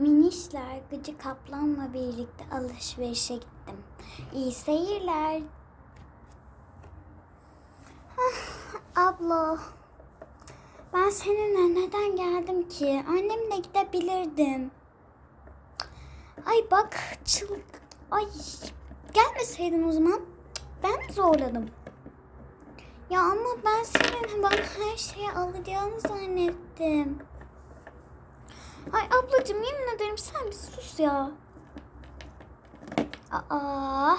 Minişler Gıcı Kaplan'la birlikte alışverişe gittim. İyi seyirler. Ah, abla, ben seninle neden geldim ki? Annemle gidebilirdim. Ay bak çılg... Ay gelmeseydin o zaman. Ben mi zorladım? Ya ama ben senin bana her şeyi alacağını zannettim. Ay ablacığım yemin ederim sen bir sus ya. Aa.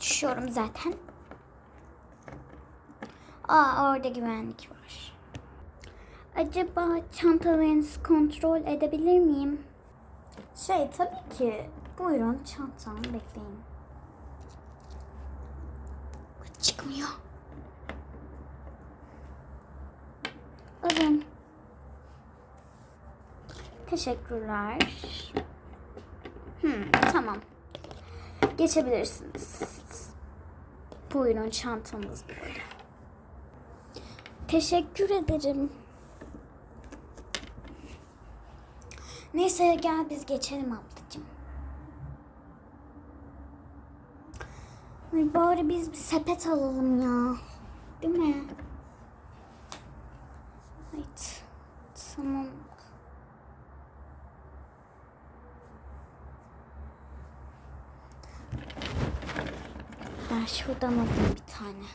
Düşüyorum zaten. Aa orada güvenlik var. Acaba çantalarınızı kontrol edebilir miyim? Şey tabii ki. Buyurun çantamı bekleyin. Çıkmıyor. Teşekkürler. Hmm, tamam. Geçebilirsiniz. Buyurun çantanız böyle. Teşekkür ederim. Neyse gel biz geçelim ablacığım. Ay bari biz bir sepet alalım ya. Değil mi? Evet. Tamam. Ben şuradan alayım bir tane.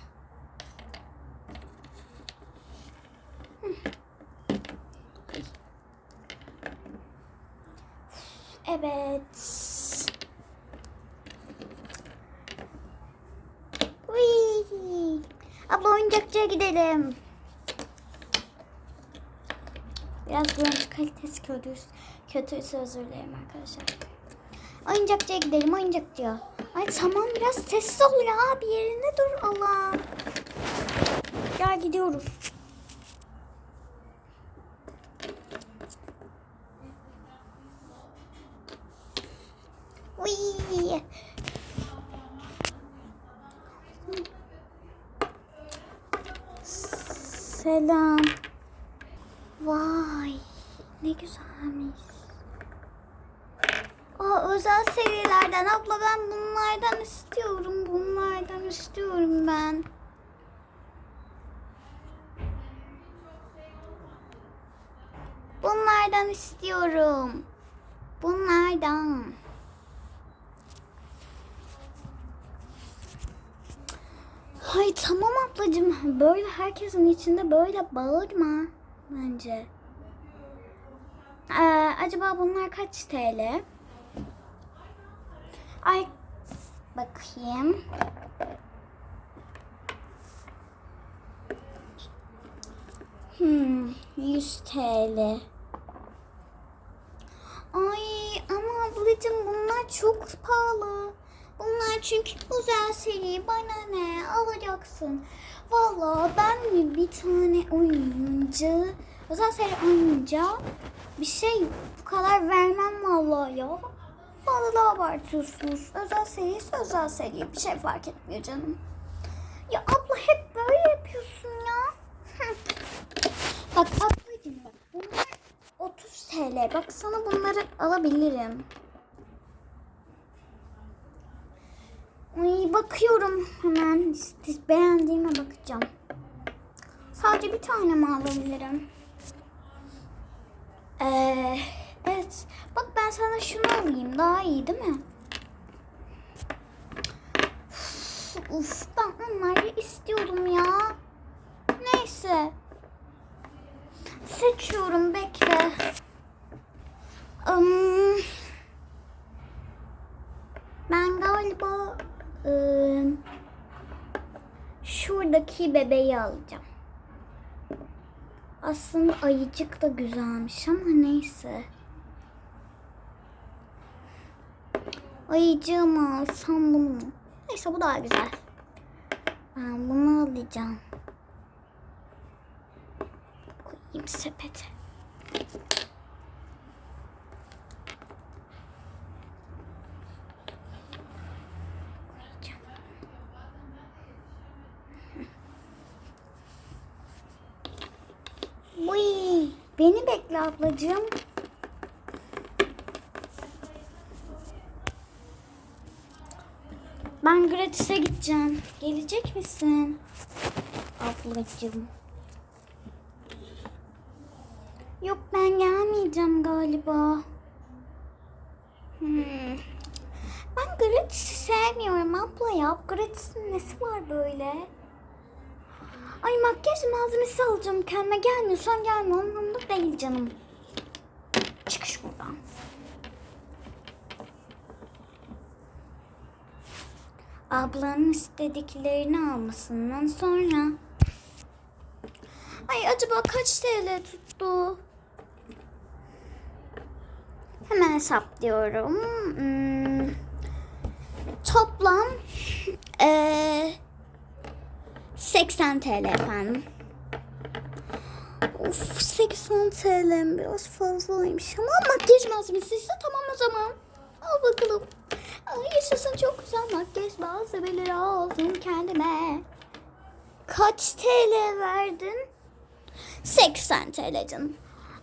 Evet. Uy. Abla oyuncakçıya gidelim. Biraz görüntü kalitesi kötü, kötüyse özür dilerim arkadaşlar. Oyuncakçıya gidelim oyuncakçıya. Ay tamam biraz sessiz ol ya bir yerinde dur Allah. Gel gidiyoruz. Uy. Selam. Vay ne güzelmiş. Özel serilerden abla ben bunlardan istiyorum. Bunlardan istiyorum ben. Bunlardan istiyorum. Bunlardan. Hay tamam ablacığım. Böyle herkesin içinde böyle bağırma bence. Ee, acaba bunlar kaç TL? Ay bakayım. Hmm, 100 TL. Ay ama ablacığım bunlar çok pahalı. Bunlar çünkü özel seri. Bana ne alacaksın? Vallahi ben bir tane oyuncu özel seri oynayınca bir şey bu kadar vermem vallahi ya. Fazla abartıyorsunuz. Özel serisi özel seri. Bir şey fark etmiyor canım. Ya abla hep böyle yapıyorsun ya. Bak ablacığım bak. Bunlar 30 TL. Bak sana bunları alabilirim. Ay, bakıyorum hemen. Beğendiğime bakacağım. Sadece bir tane mi alabilirim? Ee, evet. Bak ben sana şunu alayım. Daha iyi değil mi? Uf, Uf ben onları istiyordum ya. Neyse. Seçiyorum bekle. Um, ben galiba ıı, şuradaki bebeği alacağım. Aslında ayıcık da güzelmiş ama neyse. Ayıcığımı alsam bunu? Neyse bu daha güzel. Ben bunu alacağım. Koyayım sepete. Uy, beni bekle ablacığım. Ben gratis'e gideceğim. Gelecek misin? Ablacığım. Yok ben gelmeyeceğim galiba. Hmm. Ben gratis'i sevmiyorum abla ya. Gratis'in nesi var böyle? Ay makyaj malzemesi alacağım kendime gelmiyorsan gelme umurumda değil canım. Çık şuradan. Ablanın istediklerini almasından sonra. Ay acaba kaç TL tuttu? Hemen hesaplıyorum. Hmm. Toplam eee 80 TL efendim. Of 80 TL biraz fazlaymış ama makyaj malzemesi ise tamam o zaman. Al bakalım. Yaşasın çok güzel makyaj malzemeleri aldım kendime. Kaç TL verdin? 80 TL canım.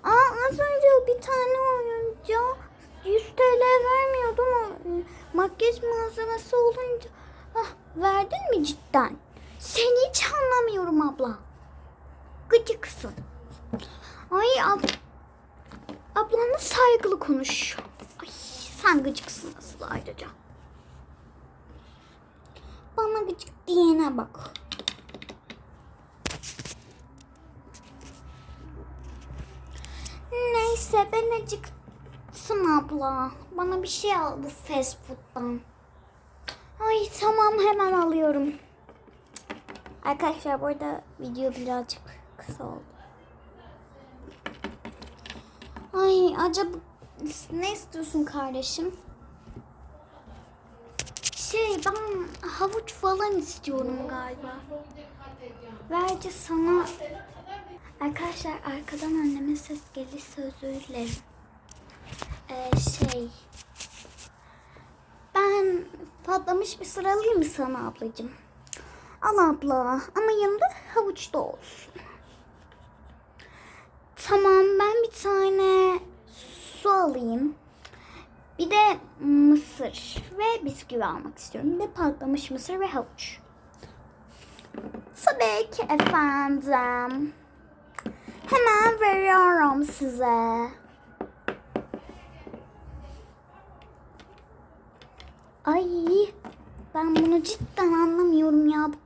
Aa az önce bir tane oyuncu 100 TL vermiyordu ama e, makyaj malzemesi olunca ah, verdin mi cidden? Seni hiç anlamıyorum abla. Gıcıksın. Ay ab ablanla saygılı konuş. Ay sen gıcıksın asıl ayrıca. Bana gıcık diyene bak. Neyse ben acıktım abla. Bana bir şey al bu fast food'dan. Ay tamam hemen alıyorum. Arkadaşlar burada video birazcık kısa oldu. Ay acaba ne istiyorsun kardeşim? Şey ben havuç falan istiyorum galiba. Verce sana Arkadaşlar arkadan anneme ses gelirse özür dilerim. Ee, şey ben patlamış bir sıra alayım mı sana ablacığım? Al abla ama yanında havuç da olsun. Tamam ben bir tane su alayım. Bir de mısır ve bisküvi almak istiyorum. Bir de patlamış mısır ve havuç. Tabii ki efendim. Hemen veriyorum size. Ay ben bunu cidden anlamıyorum ya. Bu,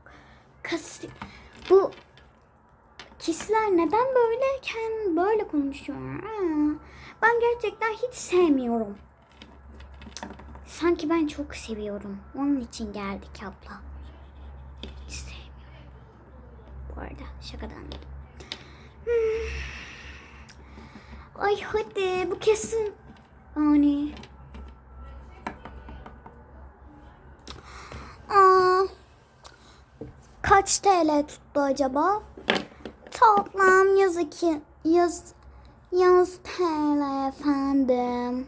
kas, bu kişiler neden böyleyken böyle konuşuyorlar? Ha, Ben gerçekten hiç sevmiyorum. Sanki ben çok seviyorum. Onun için geldik abla. Hiç sevmiyorum. Bu arada şakadan. Hmm. Ay hadi bu kesin. Yani. Aa, kaç TL tuttu acaba? Toplam yaz iki, yaz, yaz TL efendim.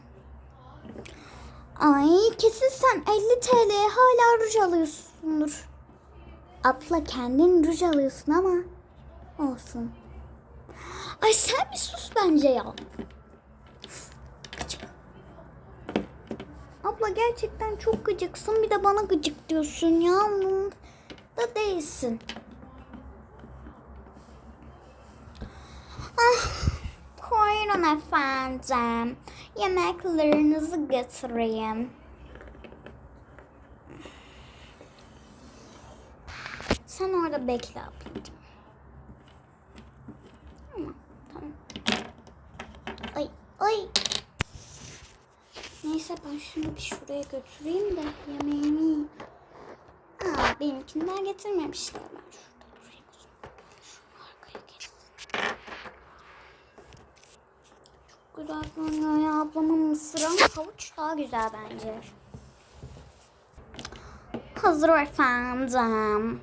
Ay kesin sen 50 TL hala ruj alıyorsundur. Abla kendin ruj alıyorsun ama olsun. Ay sen bir sus bence ya. Abla gerçekten çok gıcıksın. Bir de bana gıcık diyorsun ya. Da değilsin. Ah, buyurun efendim. Yemeklerinizi getireyim. Sen orada bekle ablacığım. Tamam. Ay, ay. Neyse ben şunu bir şuraya götüreyim de yemeğimi yiyeyim. Aa, benimkinden getirmemişler. Ben şurada durayım o zaman. Şunu arkaya geçsin. Çok güzel görünüyor ya ablamın mısırı ama havuç daha güzel bence. Hazır efendim.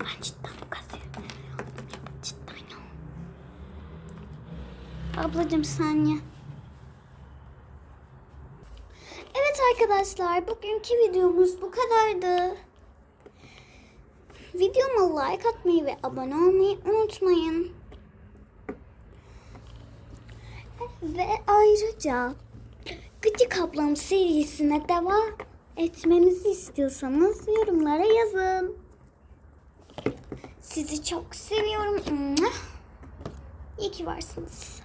Ben cidden bu kasayı Cidden ya. Ablacığım sen ye. Evet arkadaşlar bugünkü videomuz bu kadardı. Videoma like atmayı ve abone olmayı unutmayın. Ve ayrıca Gıcık Ablam serisine devam etmemizi istiyorsanız yorumlara yazın. Sizi çok seviyorum. İyi ki varsınız.